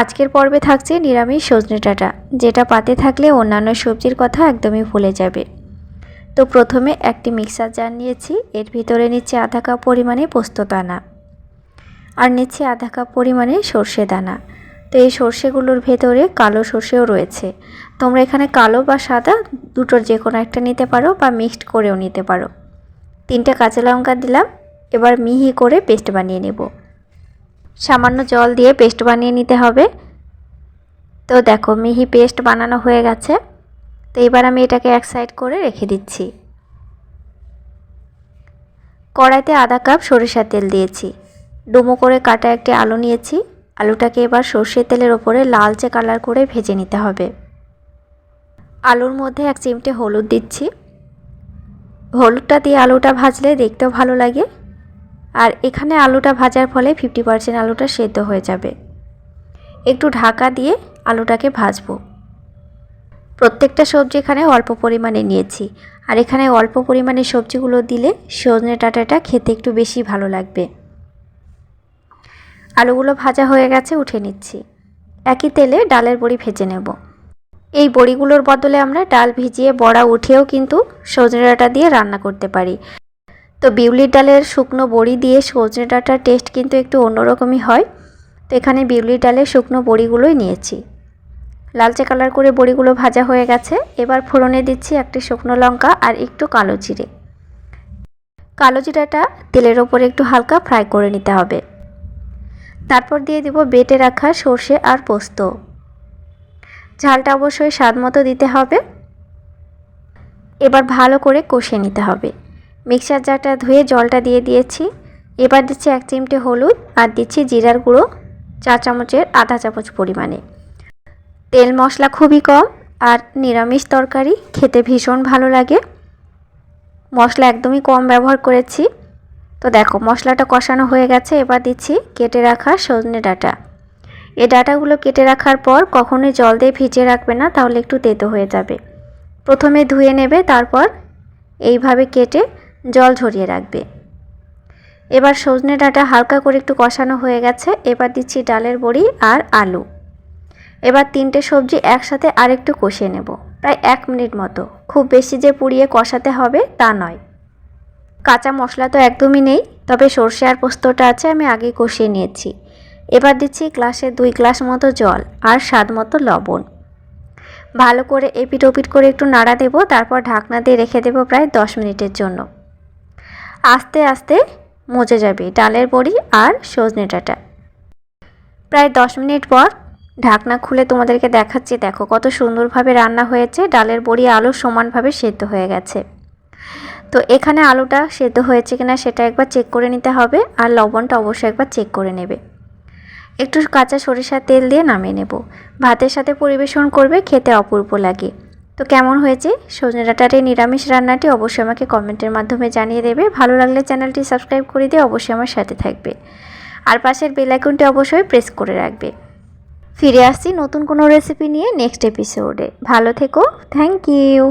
আজকের পর্বে থাকছে নিরামিষ সজনে ডাঁটা, যেটা পাতে থাকলে অন্যান্য সবজির কথা একদমই ভুলে যাবে। তো প্রথমে একটি মিক্সার জার নিয়েছি, এর ভিতরে নিচ্ছে আধা কাপ পরিমাণে পোস্ত দানা আর নিচ্ছে আধা কাপ পরিমাণে সর্ষে দানা। তো এই সর্ষেগুলোর ভেতরে কালো সর্ষেও রয়েছে। তোমরা এখানে কালো বা সাদা দুটোর যে কোনো একটা নিতে পারো বা মিক্সড করেও নিতে পারো। তিনটে কাঁচা লঙ্কা দিলাম, এবার মিহি করে পেস্ট বানিয়ে নেব। সামান্য জল দিয়ে পেস্ট বানিয়ে নিতে হবে। তো দেখো, মিহি পেস্ট বানানো হয়ে গেছে। তো এবার আমি এটাকে এক সাইড করে রেখে দিচ্ছি। কড়াইতে আধা কাপ সরিষার তেল দিয়েছি। ডুমো করে কাটা একটি আলু নিয়েছি। আলুটাকে এবার সর্ষের তেলের ওপরে লালচে কালার করে ভেজে নিতে হবে। আলুর মধ্যে এক চিমটে হলুদ দিচ্ছি। হলুদটা দিয়ে আলুটা ভাজলে দেখতেও ভালো লাগে। আর এখানে আলুটা ভাজার ফলে ফিফটি পার্সেন্ট আলুটা সেদ্ধ হয়ে যাবে। একটু ঢাকা দিয়ে আলুটাকে ভাজবো। প্রত্যেকটা সবজি এখানে অল্প পরিমাণে নিয়েছি। আর এখানে অল্প পরিমাণে সবজিগুলো দিলে সজনে ডাঁটাটা খেতে একটু বেশি ভালো লাগবে। আলুগুলো ভাজা হয়ে গেছে, উঠে নিচ্ছি। একই তেলে ডালের বড়ি ভেজে নেব। এই বড়িগুলোর বদলে আমরা ডাল ভিজিয়ে বড়া উঠেও কিন্তু সজনে ডাঁটা দিয়ে রান্না করতে পারি। তো বিউলির ডালের শুকনো বড়ি দিয়ে সজনে ডাঁটার টেস্ট কিন্তু একটু অন্যরকমই হয়। তো এখানে বিউলির ডালের শুকনো বড়িগুলোই নিয়েছি। লালচে কালার করে বড়িগুলো ভাজা হয়ে গেছে। এবার ফোড়নে দিচ্ছি একটি শুকনো লঙ্কা আর একটু কালো জিরে। কালো জিরাটা তেলের ওপরে একটু হালকা ফ্রাই করে নিতে হবে। তারপর দিয়ে দিব বেটে রাখা সর্ষে আর পোস্ত। ঝালটা অবশ্যই স্বাদ মতো দিতে হবে। এবার ভালো করে কষে নিতে হবে। মিক্সার জারটা ধুয়ে জলটা দিয়ে দিয়েছি। এবার দিচ্ছি এক চিমটে হলুদ আর দিচ্ছি জিরার গুঁড়ো, চা চামচের আধা চামচ পরিমাণে। তেল মশলা খুবই কম আর নিরামিষ তরকারি খেতে ভীষণ ভালো লাগে। মশলা একদমই কম ব্যবহার করেছি। তো দেখো, মশলাটা কষানো হয়ে গেছে, এবার দিচ্ছি কেটে রাখা সজনে ডাঁটা। এ ডাটাগুলো কেটে রাখার পর কখনোই জল দিয়ে ভিজিয়ে রাখবে না, তাহলে একটু তেতো হয়ে যাবে। প্রথমে ধুয়ে নেবে, তারপর এইভাবে কেটে জল ঝরিয়ে রাখবে। এবার সজনে ডাঁটা হালকা করে একটু কষানো হয়ে গেছে, এবার দিচ্ছি ডালের বড়ি আর আলু। এবার তিনটে সবজি একসাথে আরেকটু কষিয়ে নেব, প্রায় এক মিনিট মতো। খুব বেশি যে পুড়িয়ে কষাতে হবে তা নয়। কাঁচা মশলা তো একদমই নেই, তবে সর্ষে আর পোস্তটা আছে আমি আগে কষিয়ে নিয়েছি। এবার দিচ্ছি গ্লাসে দুই গ্লাস মতো জল আর স্বাদ মতো লবণ। ভালো করে এপিট ওপিট করে একটু নাড়া দেব, তারপর ঢাকনা দিয়ে রেখে দেবো প্রায় দশ মিনিটের জন্য। আস্তে আস্তে মজে যাবে ডালের বড়ি আর সজনে ডাঁটা। প্রায় দশ মিনিট পর ঢাকনা খুলে তোমাদেরকে দেখাচ্ছি, দেখো কত সুন্দরভাবে রান্না হয়েছে। ডালের বড়ি আলু সমানভাবে সেদ্ধ হয়ে গেছে। তো এখানে আলুটা সেদ্ধ হয়েছে কিনা সেটা একবার চেক করে নিতে হবে আর লবণটা অবশ্যই একবার চেক করে নেবে। একটু কাঁচা সরিষার তেল দিয়ে নামিয়ে নেব। ভাতের সাথে পরিবেশন করবে, খেতে অপূর্ব লাগে। তো কেমন হয়েছে? সজনে ডাটার এই নিরামিষ রান্নাটি অবশ্যই আমাকে কমেন্টের মাধ্যমে জানিয়ে দেবে। ভালো লাগলে চ্যানেলটি সাবস্ক্রাইব করে দিয়ে অবশ্যই আমার সাথে থাকবে। আর পাশের বেল আইকনটি অবশ্যই প্রেস করে রাখবে। ফিরে আসছি নতুন কোনো রেসিপি নিয়ে নেক্সট এপিসোডে ভালো থেকো। Thank you